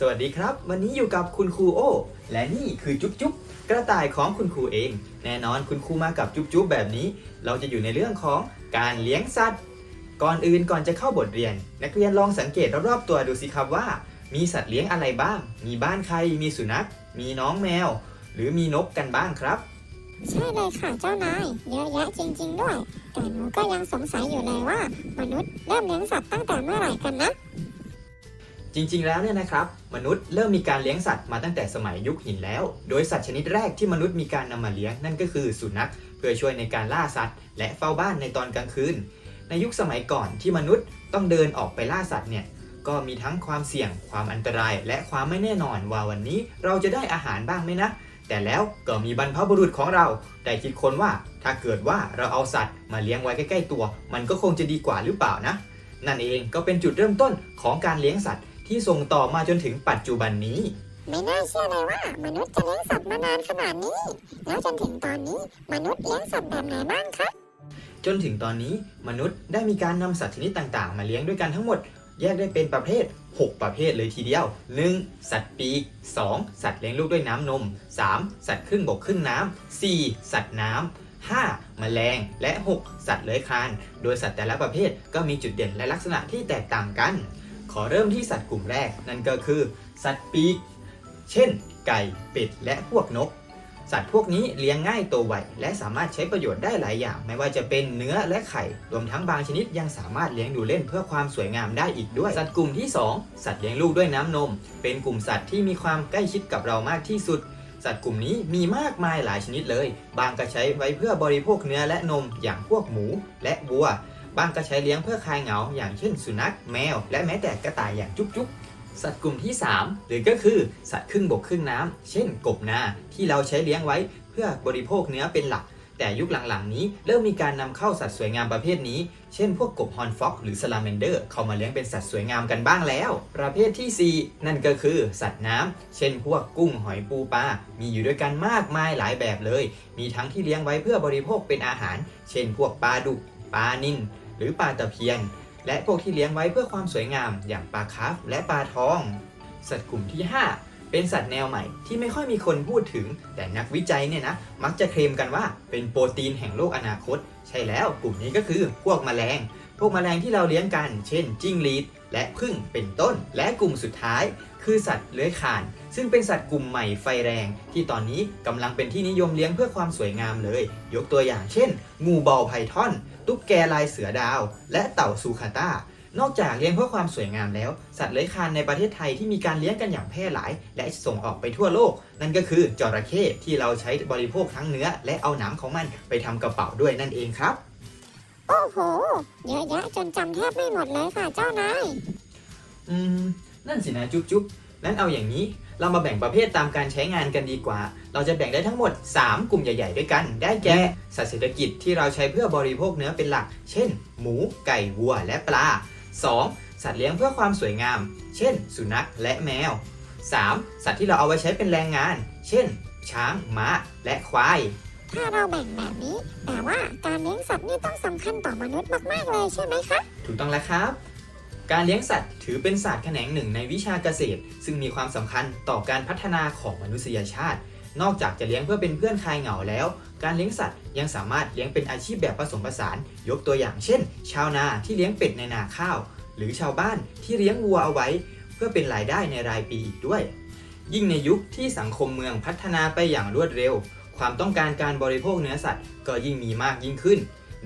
สวัสดีครับ วันนี้อยู่กับคุณครูโอ และนี่คือจุ๊บจุ๊บกระต่ายของคุณครูเอง แน่นอนคุณครูมากับจุ๊บจุ๊บแบบนี้ เราจะอยู่ในเรื่องของการเลี้ยงสัตว์ ก่อนอื่นก่อนจะเข้าบทเรียน นักเรียนลองสังเกตรอบๆตัวดูสิครับว่า มีสัตว์เลี้ยงอะไรบ้าง มีบ้านใคร มีสุนัข มีน้องแมว หรือมีนกกันบ้างครับ ใช่เลยค่ะเจ้านายเยอะแยะจริง ๆ ด้วย แต่หนูก็ยังสงสัยอยู่เลยว่ามนุษย์เริ่มเลี้ยงสัตว์ตั้งแต่เมื่อไหร่กันนะ จริงๆ แล้วเนี่ยนะครับมนุษย์เริ่มมีการเลี้ยงสัตว์มาตั้งแต่สมัยยุคหินแล้ว โดยสัตว์ชนิดแรกที่มนุษย์มีการนำมาเลี้ยงนั่นก็คือสุนัข เพื่อช่วยในการล่าสัตว์ และเฝ้าบ้านในตอนกลางคืน ในยุคสมัยก่อนที่มนุษย์ต้องเดินออกไปล่าสัตว์เนี่ยก็มีทั้งความเสี่ยง ความอันตราย และความไม่แน่นอนว่าวันนี้เราจะได้อาหารบ้างไหมนะ แต่แล้วก็มีบรรพบุรุษของเราได้คิดค้นว่า ถ้าเกิดว่าเราเอาสัตว์มาเลี้ยงไว้ใกล้ ๆ ตัว มันก็คงจะดีกว่าหรือเปล่านะ นั่นเองก็เป็นจุดเริ่มต้นของการเลี้ยงสัตว์ ที่ส่งต่อมาจนถึงปัจจุบันนี้ ไม่น่าเชื่อเลยว่ามนุษย์จะเลี้ยงสัตว์มานานขนาดนี้ แล้วจนถึงตอนนี้มนุษย์เลี้ยงสัตว์แบบไหนบ้างคะจนถึงตอนนี้มนุษย์ได้มีการนำสัตว์ชนิดต่างๆ มาเลี้ยงด้วยกันทั้งหมด แยกได้เป็นประเภท 6 ประเภทเลยทีเดียว 1. สัตว์ปีก 2. สัตว์เลี้ยงลูกด้วยน้ำนม 3. สัตว์ครึ่งบกครึ่งน้ำ 4. สัตว์น้ำ 5. แมลง และ 6. สัตว์เลื้อยคลาน โดยสัตว์แต่ละประเภทก็มีจุดเด่นและลักษณะที่แตกต่างกันข อเริ่มที่สัตว์กลุ่มแรก นั่นก็คือ สัตว์ปีก เช่น ไก่เป็ดและพวกนก สัตว์พวกนี้เลี้ยงง่ายโตไวและสามารถใช้ประโยชน์ได้หลายอย่าง ไม่ว่าจะเป็นเนื้อและไข่ รวมทั้งบางชนิดยังสามารถเลี้ยงดูเล่นเพื่อความสวยงามได้อีกด้วย สัตว์กลุ่มที่ 2 สัตว์เลี้ยงลูกด้วยน้ำนม เป็นกลุ่มสัตว์ที่มีความใกล้ชิดกับเรามากที่สุดสัตว์กลุ่มนี้มีมากมายหลายชนิดเลย บางก็ใช้ไว้เพื่อบริโภคเนื้อและนมอย่างพวกหมูและวัว บางก็ใช้เลี้ยงเพื่อคลายเหงา อย่างเช่นสุนัขแมว และแม้แต่กระต่ายอย่างจุ๊บจุ๊บสัตว์กลุ่มที่ 3 หรือก็คือสัตว์ครึ่งบกครึ่งน้ำเช่นกบนาที่เราใช้เลี้ยงไว้เพื่อบริโภคเนื้อเป็นหลัก แต่ยุคหลังๆ นี้เริ่มมีการนำเข้าสัตว์สวยงามประเภทนี้ เช่นพวกกบฮอนฟ็อกหรือสลาเมนเดอร์ เข้ามาเลี้ยงเป็นสัตว์สวยงามกันบ้างแล้ว ประเภททีสี่4 นั่นก็คือสัตว์น้ำเช่น พวกกุ้งหอยปูปลา มีอยู่ด้วยกันมากมายหลายแบบเลย มีทั้งที่เลี้ยงไว้เพื่อบริโภคเป็นอาหาร เช่น พวกปลาดุกปลานิล หรือปลาตะเพียน และพวกที่เลี้ยงไว้เพื่อความสวยงามอย่างปลาคาร์ฟและปลาทอง สัตว์กลุ่มที่ 5 เป็นสัตว์แนวใหม่ที่ไม่ค่อยมีคนพูดถึง แต่นักวิจัยเนี่ยนะมักจะเคลมกันว่าเป็นโปรตีนแห่งโลกอนาคต ใช่แล้วกลุ่มนี้ก็คือพวกแมลง พวกแมลงที่เราเลี้ยงกัน เช่น จิ้งหรีด และผึ้งเป็นต้น และกลุ่มสุดท้าย คือสัตว์เลื้อยคลาน ซึ่งเป็นสัตว์กลุ่มใหม่ไฟแรง ที่ตอนนี้กำลังเป็นที่นิยมเลี้ยงเพื่อความสวยงามเลย ยกตัวอย่างเช่น งูบอลไพทอน ตุ๊กแกลายเสือดาว และเต่าซูคาตานอกจากเลี้ยงเพื่อความสวยงามแล้ว สัตว์เลื้อยคลานในประเทศไทยที่มีการเลี้ยงกันอย่างแพร่หลาย และส่งออกไปทั่วโลก นั่นก็คือจระเข้ที่เราใช้บริโภคทั้งเนื้อ และเอาหนังของมันไปทำกระเป๋าด้วยนั่นเองครับ โอ้โห เยอะแยะจนจำแทบไม่หมดเลยค่ะเจ้านาย อืม นั่นสินะจุ๊บจุ๊บนั้นเอาอย่างนี้ เรามาแบ่งประเภทตามการใช้งานกันดีกว่า เราจะแบ่งได้ทั้งหมด 3 กลุ่มใหญ่ ๆ ด้วยกัน ได้แก่สัตว์เศรษฐกิจที่เราใช้เพื่อบริโภคเนื้อเป็นหลัก เช่น หมู ไก่ วัว และปลา 2. สัตว์เลี้ยงเพื่อความสวยงาม เช่น สุนัขและแมว 3. สัตว์ที่เราเอาไว้ใช้เป็นแรงงาน เช่น ช้าง ม้า และควาย ถ้าเราแบ่งแบบนี้ แต่ว่าการเลี้ยงสัตว์นี่ต้องสำคัญต่อมนุษย์มากๆเลยใช่ไหมคะ ถูกต้องแล้วครับ การเลี้ยงสัตว์ถือเป็นศาสตร์แขนงหนึ่งในวิชาเกษตร ซึ่งมีความสำคัญต่อการพัฒนาของมนุษยชาติ นอกจากจะเลี้ยงเพื่อเป็นเพื่อนคลายเหงาแล้ว การเลี้ยงสัตว์ยังสามารถเลี้ยงเป็นอาชีพแบบผสมผสาน ยกตัวอย่างเช่น ชาวนาที่เลี้ยงเป็ดในนาข้าว หรือชาวบ้านที่เลี้ยงวัวเอาไว้ เพื่อเป็นรายได้ในรายปีอีกด้วย ยิ่งในยุคที่สังคมเมืองพัฒนาไปอย่างรวดเร็ว ความต้องการการบริโภคเนื้อสัตว์ก็ยิ่งมีมากยิ่งขึ้น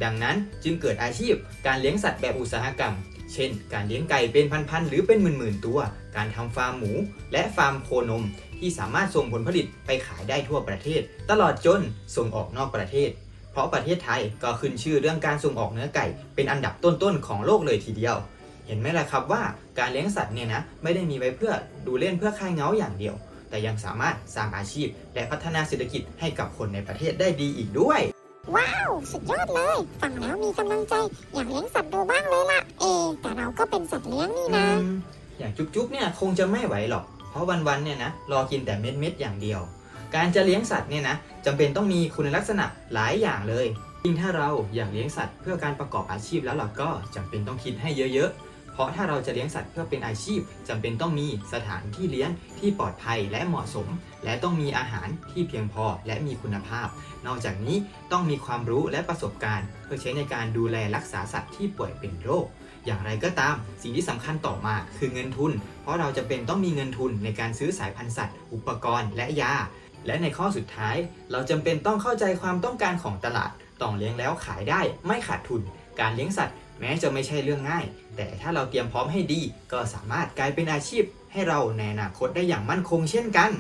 ดังนั้นจึงเกิดอาชีพการเลี้ยงสัตว์แบบอุตสาหกรรม เช่น การเลี้ยงไก่เป็นพันๆหรือเป็นหมื่นๆตัว การทำฟาร์มหมู และฟาร์มโคนม ที่สามารถส่งผลผลิตไปขายได้ทั่วประเทศ ตลอดจนส่งออกนอกประเทศ เพราะประเทศไทยก็ขึ้นชื่อเรื่องการส่งออกเนื้อไก่ เป็นอันดับต้นๆของโลกเลยทีเดียวเห็นไหมล่ะครับว่าการเลี้ยงสัตว์เนี่ยนะไม่ได้มีไว้เพื่อดูเล่นเพื่อคลายเงาอย่างเดียว แต่ยังสามารถสร้างอาชีพ และพัฒนาเศรษฐกิจให้กับคนในประเทศได้ดีอีกด้วย ว้าว สุดยอดเลย ฟังแล้วมีกำลังใจ อยากเลี้ยงสัตว์ดูบ้างเลยล่ะ เอะแต่เราก็เป็นสัตว์เลี้ยงนี่นะอืมอย่างจุ๊บๆเนี่ยคงจะไม่ไหวหรอก เพราะวันๆเนี่ยนะรอกินแต่เม็ดๆอย่างเดียว การจะเลี้ยงสัตว์เนี่ยนะจำเป็นต้องมีคุณลักษณะหลายอย่างเลยยิ่งถ้าเราอยากเลี้ยงสัตว์เพื่อการประกอบอาชีพแล้วเราก็จำเป็นต้องคิดให้เยอะๆเพ ราะถ้าเราจะเลี้ยงสัตว์เพื่อเป็นอาชีพจำเป็นต้องมีสถานที่เลี้ยงที่ปลอดภัยและเหมาะสม และต้องมีอาหารที่เพียงพอและมีคุณภาพ นอกจากนี้ต้องมีความรู้และประสบการณ์ เพื่อใช้ในการดูแลรักษาสัตว์ที่ป่วยเป็นโรคอย่างไรก็ตาม สิ่งที่สำคัญต่อมาคือเงินทุน เพราะเราจะเป็นต้องมีเงินทุนในการซื้อสายพันธุ์สัตว์ อุปกรณ์และยา และในข้อสุดท้าย เราจำเป็นต้องเข้าใจความต้องการของตลาดต้องเลี้ยงแล้วขายได้ไม่ขาดทุน การเลี้ยงสัตว์ แม้จะไม่ใช่เรื่องง่าย แต่ถ้าเราเตรียมพร้อมให้ดี ก็สามารถกลายเป็นอาชีพ ให้เราในอนาคตได้อย่างมั่นคงเช่นกัน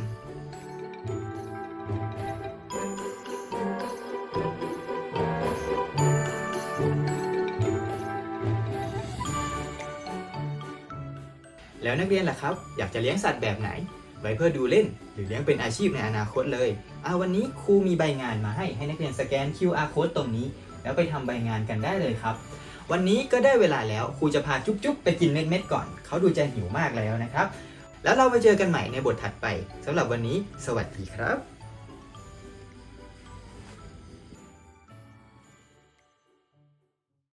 แล้วนักเรียนล่ะครับ อยากจะเลี้ยงสัตว์แบบไหน ไว้เพื่อดูเล่น หรือเลี้ยงเป็นอาชีพในอนาคตเลยเอาวันนี้ครูมีใบงานมาให้ให้นักเรียนสแกน QR code ตรงนี้ แล้วไปทำใบงานกันได้เลยครับ วันนี้ก็ได้เวลาแล้วครูจะพาจุ๊บๆ ไปกินเม็ดๆก่อน เขาดูจะหิวมากแล้วนะครับ แล้วเราไปเจอกันใหม่ในบทถัดไปสำหรับวันนี้ สวัสดีครับ